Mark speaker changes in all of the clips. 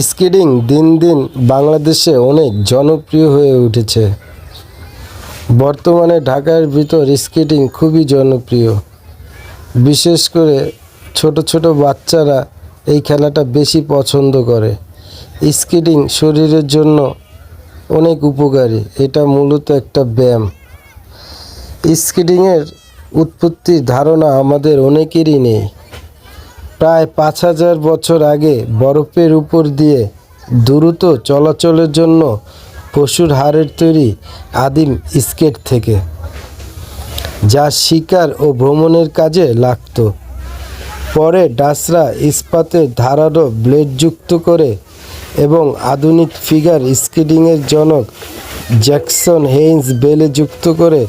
Speaker 1: Skating দিন দিন বাংলাদেশে অনেক জনপ্রিয় হয়ে উঠেছে। বর্তমানে ঢাকার ভিতর স্কেটিং খুবই জনপ্রিয়। বিশেষ করে ছোট ছোট বাচ্চারা এই খেলাটা বেশি পছন্দ করে। স্কেটিং শরীরের জন্য অনেক উপকারী, এটা মূলত একটা ব্যায়াম। স্কেটিংয়ের উৎপত্তির ধারণা আমাদের অনেকেরই নেই। প্রায় পাঁচ হাজার বছর আগে বরফের উপর দিয়ে দ্রুত চলাচলের জন্য পশুর হাড়ের তৈরি আদিম স্কেট থেকে, যা শিকার ও ভ্রমণের কাজে লাগতো। পরে ডাসরা ইস্পাতের ধারালো ব্লেড যুক্ত করে এবং আধুনিক ফিগার স্কেটিংয়ের জনক জ্যাকসন হেইন্স বেলে যুক্ত করে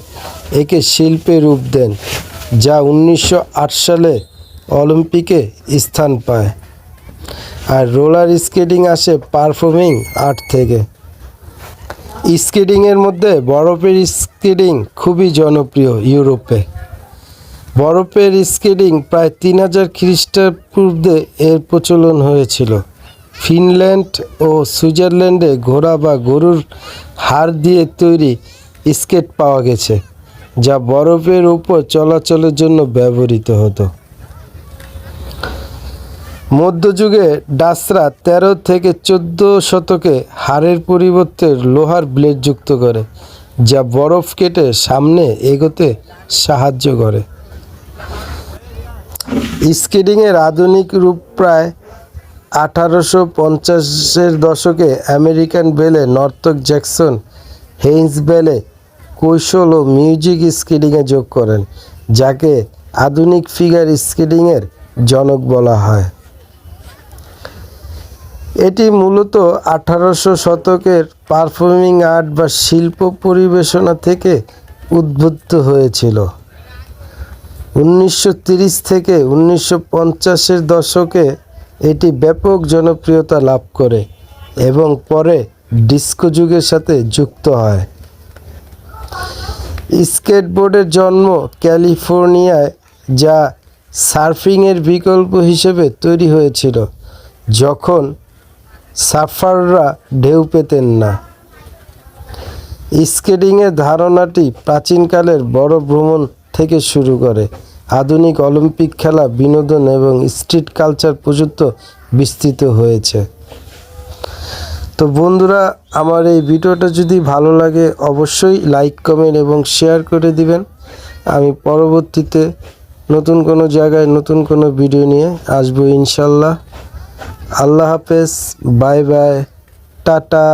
Speaker 1: একে শিল্পে রূপ দেন, যা উনিশশো আট সালে অলিম্পিকে স্থান পায়। আর রোলার স্কেটিং আসে পারফর্মিং আর্ট থেকে। স্কেটিংয়ের মধ্যে বরফের স্কেটিং খুবই জনপ্রিয় ইউরোপে। বরফের স্কেটিং প্রায় তিন হাজার খ্রিস্টাপূর্বে এর প্রচলন হয়েছিল। ফিনল্যান্ড ও সুইজারল্যান্ডে ঘোড়া বা গরুর হাড় দিয়ে তৈরি স্কেট পাওয়া গেছে, যা বরফের উপর চলাচলের জন্য ব্যবহৃত হতো। মধ্যযুগে ডাসরা তেরো থেকে চোদ্দ শতকে হাড়ের পরিবর্তে লোহার ব্লেড যুক্ত করে, যা বরফ কেটে সামনে এগোতে সাহায্য করে। স্কেটিংয়ের আধুনিক রূপ প্রায় আঠারোশো পঞ্চাশের দশকে আমেরিকান বেলে নর্তক জ্যাকসন হেইন্স বেলে কৌশল ও মিউজিক স্কেটিংয়ে যোগ করেন, যাকে আধুনিক ফিগার স্কেটিংয়ের জনক বলা হয়। এটি মূলত আঠারোশো শতকের পারফর্মিং আর্ট বা শিল্প পরিবেশনা থেকে উদ্বুদ্ধ হয়েছিল। উনিশশো থেকে উনিশশো পঞ্চাশের দশকে এটি ব্যাপক জনপ্রিয়তা লাভ করে এবং পরে ডিস্কো যুগের সাথে যুক্ত হয়। স্কেটবোর্ডের জন্ম ক্যালিফোর্নিয়ায়, যা সার্ফিংয়ের বিকল্প হিসেবে তৈরি হয়েছিল, যখন সার্ফাররা ঢেউ পেতেন না। স্কেটিংয়ের ধারণাটি প্রাচীনকালের বড় ভ্রমণ থেকে শুরু করে। আধুনিক অলিম্পিক খেলা, বিনোদন এবং স্ট্রিট কালচার পর্যন্ত বিস্তৃত হয়েছে। তো বন্ধুরা, আমার এই ভিডিওটা যদি ভালো লাগে, অবশ্যই লাইক, কমেন্ট এবং শেয়ার করে দিবেন। আমি পরবর্তীতে নতুন কোনো জায়গায় নতুন কোনো ভিডিও নিয়ে আসব ইনশাল্লাহ। আল্লাহ হাফেজ বাই বাই টাটা।